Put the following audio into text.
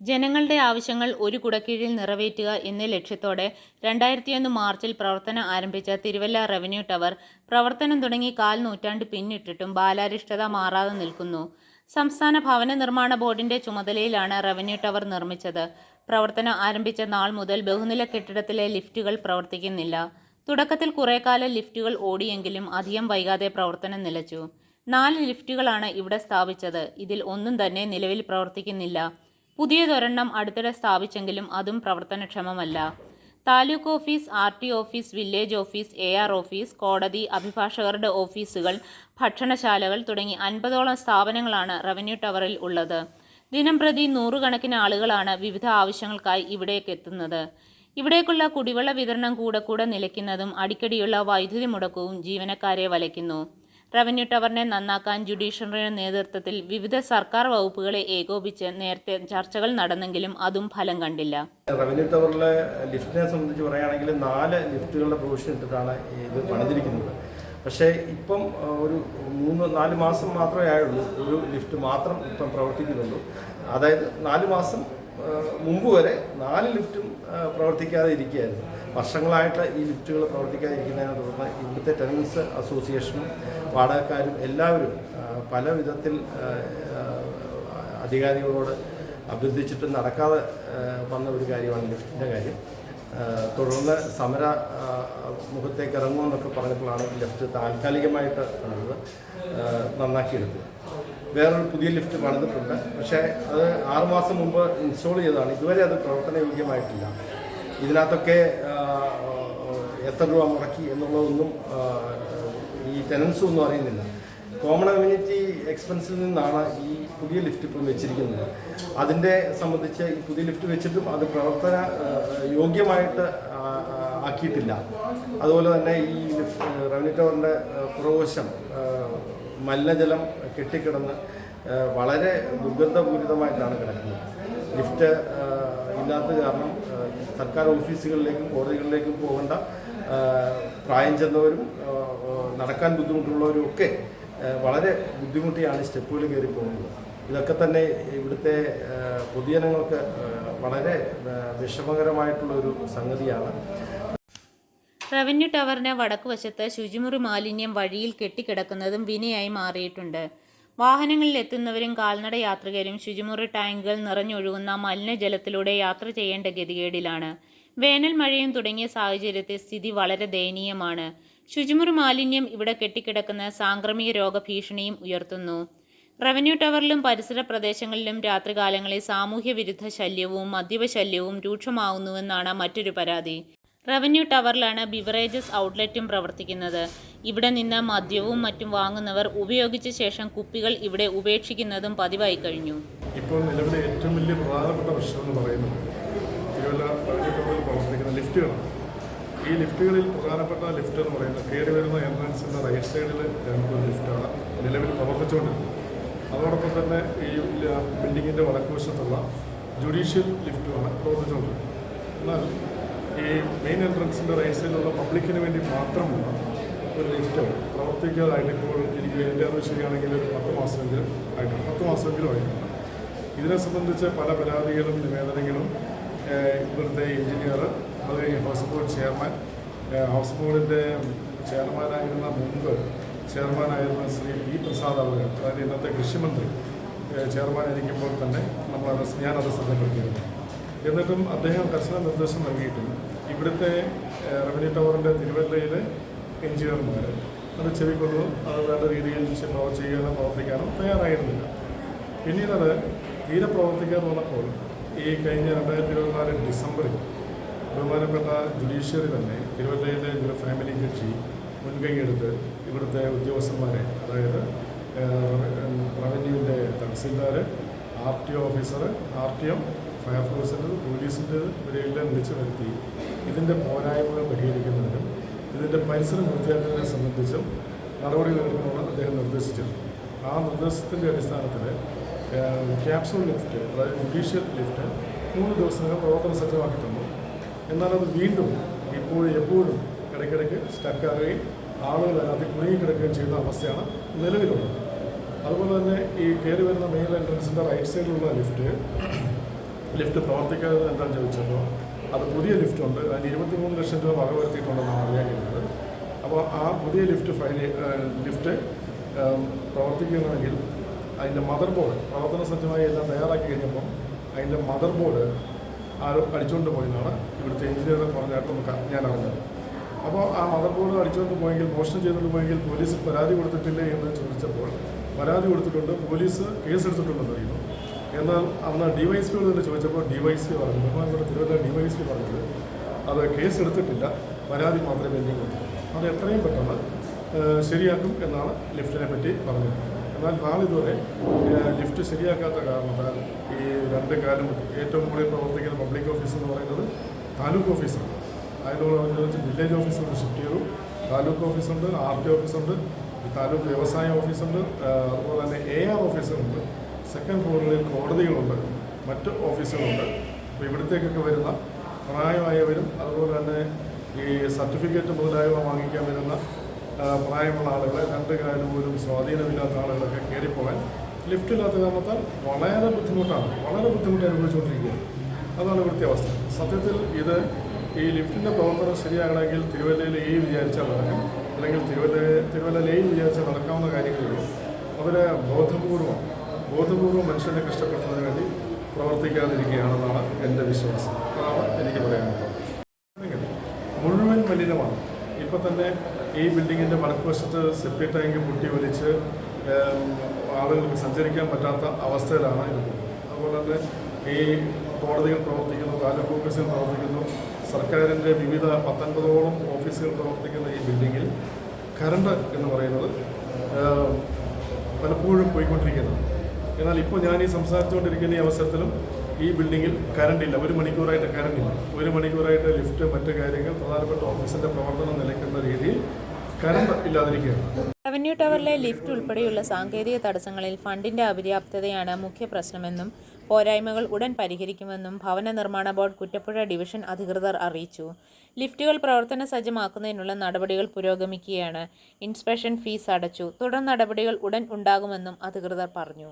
ജനങ്ങളുടെ ആവശ്യങ്ങൾ ഒരു കുടക്കീഴിൽ നിറവേറ്റുക എന്ന ലക്ഷ്യത്തോടെ രണ്ടായിരത്തിയൊന്ന് മാർച്ചിൽ പ്രവർത്തനം ആരംഭിച്ച തിരുവല്ല റവന്യൂ ടവർ പ്രവർത്തനം തുടങ്ങി കാൽ നൂറ്റാണ്ട് പിന്നിട്ടിട്ടും ബാലാരിഷ്ടത മാറാതെ നിൽക്കുന്നു. സംസ്ഥാന ഭവന നിർമ്മാണ ബോർഡിന്റെ ചുമതലയിലാണ് റവന്യൂ ടവർ നിർമ്മിച്ചത്. പ്രവർത്തനം ആരംഭിച്ച നാൾ മുതൽ ബഹുനില കെട്ടിടത്തിലെ ലിഫ്റ്റുകൾ പ്രവർത്തിക്കുന്നില്ല. തുടക്കത്തിൽ കുറേക്കാലം ലിഫ്റ്റുകൾ ഓടിയെങ്കിലും അധികം വൈകാതെ പ്രവർത്തനം നിലച്ചു. നാല് ലിഫ്റ്റുകളാണ് ഇവിടെ സ്ഥാപിച്ചത്. ഇതിൽ ഒന്നും തന്നെ നിലവിൽ പ്രവർത്തിക്കുന്നില്ല. പുതിയതൊരെണ്ണം അടുത്തിടെ സ്ഥാപിച്ചെങ്കിലും അതും പ്രവർത്തനക്ഷമമല്ല. Taluk office, R. T. Office, village office, A. R. Office, കോടതി, അഭിഭാഷകരുടെ ഓഫീസുകൾ, ഭക്ഷണശാലകൾ തുടങ്ങി അൻപതോളം സ്ഥാപനങ്ങളാണ് റവന്യൂ ടവറിൽ ഉള്ളത്. ദിനംപ്രതി നൂറുകണക്കിന് ആളുകളാണ് വിവിധ ആവശ്യങ്ങൾക്കായി ഇവിടേക്ക് എത്തുന്നത് ഇവിടേക്കുള്ള കുടിവെള്ള വിതരണം കൂടെ കൂടെ നിലയ്ക്കുന്നതും അടിക്കടിയുള്ള വൈദ്യുതി മുടക്കവും ജീവനക്കാരെ വലയ്ക്കുന്നു. റവന്യൂ ടവറിനെ നന്നാക്കാൻ ജുഡീഷ്യറിയുടെ നേതൃത്വത്തിൽ വിവിധ സർക്കാർ വകുപ്പുകളെ ഏകോപിച്ച് നേരത്തെ ചർച്ചകൾ നടന്നെങ്കിലും അതും ഫലം കണ്ടില്ല. റവന്യൂ ടവറിലെ ലിഫ്റ്റിനെ സംബന്ധിച്ച് പറയുകയാണെങ്കിൽ നാല് ലിഫ്റ്റുകളുടെ പ്രൊവിഷൻ ഇട്ടിട്ടാണ് ഇത് പണിതിരിക്കുന്നത്. പക്ഷേ ഇപ്പം ഒരു മൂന്ന് നാല് മാസം മാത്രമേ ആയുള്ളൂ. ഒരു ലിഫ്റ്റ് മാത്രം ഇപ്പം പ്രവർത്തിക്കുന്നുള്ളൂ. അതായത് നാല് മാസം മുമ്പ് വരെ നാല് ലിഫ്റ്റും പ്രവർത്തിക്കാതെ ഇരിക്കുകയായിരുന്നു. വർഷങ്ങളായിട്ട് ഈ ലിഫ്റ്റുകൾ പ്രവർത്തിക്കാതെ ഇരിക്കുന്നതിനെ തുടർന്ന് ഇവിടുത്തെ ടെനൻസ് അസോസിയേഷനും വാടകക്കാരും എല്ലാവരും പല വിധത്തിൽ അധികാരികളോട് അഭ്യർത്ഥിച്ചിട്ട് നടക്കാതെ വന്ന ഒരു കാര്യമാണ് ലിഫ്റ്റിന്റെ കാര്യം. തുടർന്ന് സമര മുഖത്തേക്ക് ഇറങ്ങുമെന്നൊക്കെ പറഞ്ഞപ്പോഴാണ് ലിഫ്റ്റ് താൽക്കാലികമായിട്ട് പണിത് നന്നാക്കിയെടുത്തത്. വേറൊരു പുതിയ ലിഫ്റ്റ് പണിതിട്ടുണ്ട്. പക്ഷേ അത് ആറുമാസം മുമ്പ് ഇൻസ്റ്റാൾ ചെയ്തതാണ്. ഇതുവരെ അത് പ്രവർത്തനയോഗ്യമായിട്ടില്ല. ഇതിനകത്തൊക്കെ എത്ര രൂപ മുടക്കി എന്നുള്ളതൊന്നും ഈ ടെനൻസും ഒന്നും അറിയുന്നില്ല. കോമൺ കമ്മ്യൂണിറ്റി എക്സ്പെൻസിൽ നിന്നാണ് ഈ പുതിയ ലിഫ്റ്റ് ഇപ്പം വെച്ചിരിക്കുന്നത്. അതിന്റെ സംബന്ധിച്ച് പുതിയ ലിഫ്റ്റ് വെച്ചിട്ടും അത് പ്രവർത്തന യോഗ്യമായിട്ട് ആക്കിയിട്ടില്ല. അതുപോലെ തന്നെ ഈ ലിഫ്റ്റ് റവന്യൂ ടവറിന്റെ പുറവശം ആ, മലിനജലം കെട്ടിക്കിടന്ന് വളരെ ദുർഗന്ധപൂരിതമായിട്ടാണ് കിടക്കുന്നത്. ലിഫ്റ്റ് ഇല്ലാത്ത കാരണം സർക്കാർ ഓഫീസുകളിലേക്കും കോടതികളിലേക്കും പോകേണ്ട പ്രായം ചെന്നവരും നടക്കാൻ ബുദ്ധിമുട്ടുള്ളവരും ഒക്കെ വളരെ ബുദ്ധിമുട്ടിയാണ് സ്റ്റെപ്പുകൾ കയറി പോകുന്നത് ഇതൊക്കെ തന്നെ ഇവിടുത്തെ പൊതുജനങ്ങൾക്ക് വളരെ വിഷമകരമായിട്ടുള്ള ഒരു സംഗതിയാണ് റവന്യൂ ടവറിന് വടക്കുവശത്ത് ശുചിമുറി മാലിന്യം വഴിയിൽ കെട്ടിക്കിടക്കുന്നതും വിനയായി മാറിയിട്ടുണ്ട്. വാഹനങ്ങളിൽ എത്തുന്നവരും കാൽനട യാത്രികരും ശുചിമുറി ടാങ്കുകൾ നിറഞ്ഞൊഴുകുന്ന മലിനജലത്തിലൂടെ യാത്ര ചെയ്യേണ്ട ഗതികേടിലാണ്. വേനൽ മഴയും തുടങ്ങിയ സാഹചര്യത്തിൽ സ്ഥിതി വളരെ ദയനീയമാണ്. ശുചിമുറി മാലിന്യം ഇവിടെ കെട്ടിക്കിടക്കുന്ന സാംക്രമിക രോഗഭീഷണിയും ഉയർത്തുന്നു. റവന്യൂ ടവറിലും പരിസര പ്രദേശങ്ങളിലും രാത്രികാലങ്ങളിൽ സാമൂഹ്യ വിരുദ്ധ ശല്യവും മദ്യപ ശല്യവും രൂക്ഷമാകുന്നുവെന്നാണ് മറ്റൊരു പരാതി. റവന്യൂ ടവറിലാണ് ബിവറേജസ് ഔട്ട്ലെറ്റും പ്രവർത്തിക്കുന്നത്. ഇവിടെ നിന്ന് മദ്യവും മറ്റും വാങ്ങുന്നവർ ഉപയോഗിച്ച ശേഷം കുപ്പികൾ ഇവിടെ ഉപേക്ഷിക്കുന്നതും പതിവായി കഴിഞ്ഞു ഇപ്പോൾ നിലവിലെ ഏറ്റവും വലിയ പ്രധാനപ്പെട്ട പ്രശ്നം എന്ന് പറയുന്നത് പ്രവർത്തിക്കുന്ന ലിഫ്റ്റുകളാണ് ഈ ലിഫ്റ്റുകളിൽ പ്രധാനപ്പെട്ട ലിഫ്റ്റ് എന്ന് പറയുന്നത് കയറി വരുന്ന എൻട്രൻസിന്റെ റൈറ്റ് സൈഡിൽ ഒരു ലിഫ്റ്റാണ് നിലവിൽ പ്രവർത്തിച്ചുകൊണ്ടിരുന്നത് അതോടൊപ്പം തന്നെ ഈ ബിൽഡിങ്ങിന്റെ വടക്കുവശത്തുള്ള ജുഡീഷ്യൽ ലിഫ്റ്റുമാണ് പ്രവർത്തിച്ചുകൊണ്ടിരുന്നത് എന്നാൽ ഈ മെയിൻ എൻട്രൻസിന്റെ റൈറ്റ് സൈഡിലുള്ള പബ്ലിക്കിന് വേണ്ടി മാത്രമുള്ള ഒരു ലിഫ്റ്റ് പ്രവർത്തിക്കാതായിട്ട് ഇപ്പോൾ എനിക്ക് എന്റെ അറിവ് ശരിയാണെങ്കിൽ ഒരു പത്ത് മാസമെങ്കിലും ആയിട്ടുണ്ട്. പത്ത് മാസമെങ്കിലും ആയിട്ടുണ്ട്. ഇതിനെ സംബന്ധിച്ച് പല പരാതികളും നിവേദനങ്ങളും ഇവിടുത്തെ എഞ്ചിനീയർ അത് കഴിഞ്ഞ് ഹൗസ് ബോർഡ് ചെയർമാൻ ഹൗസ് ബോർഡിന്റെ ചെയർമാനായിരുന്ന മുമ്പ് ചെയർമാനായിരുന്ന ശ്രീ പി പ്രസാദ് അവർ അതായത് ഇന്നത്തെ കൃഷിമന്ത്രി ചെയർമാനായിരിക്കുമ്പോൾ തന്നെ നമ്മളത് ഞാനത് ശ്രദ്ധപ്പെടുത്തിയിരുന്നു. എന്നിട്ടും അദ്ദേഹം കർശന നിർദ്ദേശം നൽകിയിട്ടുണ്ട്. ഇവിടുത്തെ റവന്യൂ ടവറിന്റെ തിരുവല്ലയിലെ എഞ്ചിനീയർമാർ അത് ചെവിക്കൊണ്ടു അത് വേണ്ട രീതിയിൽ ചെയ്യാനോ പ്രവർത്തിക്കാനോ തയ്യാറായിരുന്നില്ല. പിന്നീട് തീരെ പ്രവർത്തിക്കാൻ വന്നപ്പോൾ ഈ കഴിഞ്ഞ രണ്ടായിരത്തി ഇരുപത്തിനാല് ഡിസംബറിൽ ബഹുമാനപ്പെട്ട ജുഡീഷ്യറി തന്നെ തിരുവല്ലയിലെ ഫാമിലി കക്ഷി മുൻകൈയെടുത്ത് ഇവിടുത്തെ ഉദ്യോഗസ്ഥന്മാരെ അതായത് റവന്യൂവിന്റെ tahsildar R T O officer R T M ഫയർഫോഴ്സിന്റെ പോലീസിന്റെ ഇവരെല്ലാം വിളിച്ചു വരുത്തി ഇതിന്റെ പോരായ്മകൾ പരിഹരിക്കുന്നതിനും ഇതിന്റെ പരിസരം വൃത്തിയാക്കുന്നതിനെ സംബന്ധിച്ചും നടപടികൾ എടുക്കണമെന്ന് അദ്ദേഹം നിർദ്ദേശിച്ചിരുന്നു. ആ നിർദ്ദേശത്തിന്റെ അടിസ്ഥാനത്തിൽ ക്യാപ്സൂൾ ലിഫ്റ്റ് അതായത് ജുഡീഷ്യൽ ലിഫ്റ്റ് മൂന്ന് ദിവസത്തിനകം പ്രവർത്തന സജ്ജമാക്കി എന്നാൽ അത് വീണ്ടും ഇപ്പോഴും എപ്പോഴും ഇടയ്ക്കിടയ്ക്ക് സ്റ്റക്കാകുകയും ആളുകൾ അതിനകത്ത് കുടുങ്ങിക്കിടക്കുകയും ചെയ്യുന്ന അവസ്ഥയാണ് നിലവിലുള്ളത്. അതുപോലെ തന്നെ ഈ കയറി വരുന്ന മെയിൻ എൻട്രൻസിന്റെ റൈറ്റ് സൈഡിലുള്ള ലിഫ്റ്റ് ലിഫ്റ്റ് പ്രവർത്തിക്കാതെ എന്താണെന്ന് ചോദിച്ചപ്പോൾ അത് പുതിയ ലിഫ്റ്റ് ഉണ്ട്. അതിന് ഇരുപത്തിമൂന്ന് ലക്ഷം രൂപ വക വരുത്തിയിട്ടുണ്ടെന്നാണ് അറിയാൻ കഴിഞ്ഞത് അപ്പോൾ ആ പുതിയ ലിഫ്റ്റ് ഫയൽ ലിഫ്റ്റ് പ്രവർത്തിക്കുകയാണെങ്കിൽ അതിന്റെ മദർ ബോർഡ് പ്രവർത്തന സജ്ജമായി എല്ലാം തയ്യാറാക്കി കഴിഞ്ഞപ്പോൾ അതിന്റെ മദർ ബോർഡ് ആരോ അടിച്ചുകൊണ്ട് പോയെന്നാണ് ഇവിടുത്തെ എഞ്ചിനീയറെ പറഞ്ഞായിട്ട് നമുക്ക് ഞാൻ അറിഞ്ഞത് അപ്പോൾ ആ മദർ ബോർഡ് അടിച്ചുകൊണ്ട് പോയെങ്കിൽ മോഷണം ചെയ്തുകൊണ്ട് പോയെങ്കിൽ പോലീസിൽ പരാതി കൊടുത്തിട്ടില്ലേ എന്ന് ചോദിച്ചപ്പോൾ പരാതി കൊടുത്തിട്ടുണ്ട്. പോലീസ് കേസെടുത്തിട്ടുണ്ടെന്ന് അറിയുന്നു. എന്നാൽ അന്ന് ഡി വൈ എസ് പിയോട് തന്നെ ചോദിച്ചപ്പോൾ ഡി വൈ എസ് പി പറഞ്ഞു ബഹുമാനപ്പെട്ട Thiruvalla D Y S P പറഞ്ഞത് അത് കേസ് എടുത്തിട്ടില്ല പരാതി മാത്രമേ പെൻഡിങ് ഉള്ളൂ അത് എത്രയും പെട്ടെന്ന് ശരിയാക്കും എന്നാണ് ലിഫ്റ്റിനെ പറ്റി പറഞ്ഞത്. എന്നാൽ നാളിതുവരെ ലിഫ്റ്റ് ശരിയാക്കാത്ത കാരണത്താൽ ഈ രണ്ട് കാലം ഏറ്റവും കൂടുതൽ പ്രവർത്തിക്കുന്ന പബ്ലിക് ഓഫീസ് എന്ന് പറയുന്നത് താലൂക്ക് ഓഫീസാണ്. അതിനോടനുബന്ധിച്ച് വില്ലേജ് ഓഫീസുണ്ട് ഷിഫ്റ്റ് ചെയ്തു. താലൂക്ക് ഓഫീസുണ്ട് ആർ ടി ഓഫീസുണ്ട് താലൂക്ക് വ്യവസായ ഓഫീസുണ്ട് അതുപോലെ തന്നെ എ ആർ ഓഫീസുകളുണ്ട്. സെക്കൻഡ് ഫ്ലോറിൽ കോടതികളുണ്ട് മറ്റ് ഓഫീസുകളുണ്ട്. അപ്പോൾ ഇവിടത്തേക്കൊക്കെ വരുന്ന പ്രായമായവരും അതുപോലെ തന്നെ ഈ സർട്ടിഫിക്കറ്റ് മുതലായവ വാങ്ങിക്കാൻ വരുന്ന പ്രായമുള്ള ആളുകളെ രണ്ട് കാലം പോലും സ്വാധീനമില്ലാത്ത ആളുകളൊക്കെ കയറിപ്പോകാൻ ലിഫ്റ്റില്ലാത്ത കാരണത്താൽ വളരെ ബുദ്ധിമുട്ടാണ്. വളരെ ബുദ്ധിമുട്ട് അനുഭവിച്ചുകൊണ്ടിരിക്കുകയാണ് അതാണ് ഇവിടുത്തെ അവസ്ഥ. സത്യത്തിൽ ഇത് ഈ ലിഫ്റ്റിന്റെ പ്രവർത്തനം ശരിയാകണമെങ്കിൽ തിരുവല്ലയിൽ ഈ വിചാരിച്ചാൽ നടക്കും. അല്ലെങ്കിൽ തിരുവല്ല തിരുവല്ല എ വിചാരിച്ചാൽ നടക്കാവുന്ന കാര്യങ്ങളുള്ളൂ അവരെ ബോധപൂർവം ബോധപൂർവം മനുഷ്യനെ കഷ്ടപ്പെടുത്തുന്നതിന് വേണ്ടി പ്രവർത്തിക്കാതിരിക്കുകയാണെന്നാണ് എന്റെ വിശ്വാസം. അതാണ് എനിക്ക് പറയാനുള്ളത്. മുഴുവൻ മലിനമാണ്. ഇപ്പം തന്നെ ഈ ബിൽഡിങ്ങിന്റെ വടക്കുവശത്ത് സെപ്റ്റി ടാങ്ക് പൊട്ടി ഒലിച്ച് ഏം, ആളുകൾക്ക് സഞ്ചരിക്കാൻ പറ്റാത്ത അവസ്ഥയിലാണ് ഇത് അതുപോലെ തന്നെ ഈ കോടതികൾ പ്രവർത്തിക്കുന്നു താലൂക്ക് ഓഫീസുകൾ പ്രവർത്തിക്കുന്നു സർക്കാരിന്റെ വിവിധ പത്തൊൻപതോളം ഓഫീസുകൾ പ്രവർത്തിക്കുന്ന ഈ ബിൽഡിങ്ങിൽ കറണ്ട് എന്ന് പറയുന്നത് പലപ്പോഴും പോയിക്കൊണ്ടിരിക്കുന്നത് എന്നാൽ ഇപ്പോൾ ഞാൻ ഈ സംസാരിച്ചുകൊണ്ടിരിക്കുന്ന ഈ അവസരത്തിലും ഈ ബിൽഡിങ്ങിൽ കരണ്ടില്ല ഒരു മണിക്കൂറായിട്ട് കരണ്ടില്ല ഒരു മണിക്കൂറായിട്ട് ലിഫ്റ്റ് മറ്റ് കാര്യങ്ങൾ പ്രധാനപ്പെട്ട ഓഫീസിന്റെ പ്രവർത്തനം നിലയ്ക്കുന്ന രീതിയിൽ കറണ്ട് ഇല്ലാതിരിക്കുകയാണ്. റവന്യൂ ടവറിലെ ലിഫ്റ്റ് ഉൾപ്പെടെയുള്ള സാങ്കേതിക തടസ്സങ്ങളിൽ ഫണ്ടിന്റെ അപര്യാപ്തതയാണ് മുഖ്യ പ്രശ്നമെന്നും പോരായ്മകൾ ഉടൻ പരിഹരിക്കുമെന്നും ഭവന നിർമ്മാണ ബോർഡ് കുറ്റപ്പുഴ ഡിവിഷൻ അധികൃതർ അറിയിച്ചു. ലിഫ്റ്റുകൾ പ്രവർത്തന സജ്ജമാക്കുന്നതിനുള്ള നടപടികൾ പുരോഗമിക്കുകയാണ്. ഇൻസ്പെക്ഷൻ ഫീസ് അടച്ചു. തുടർ നടപടികൾ ഉടൻ ഉണ്ടാകുമെന്നും അധികൃതർ പറഞ്ഞു.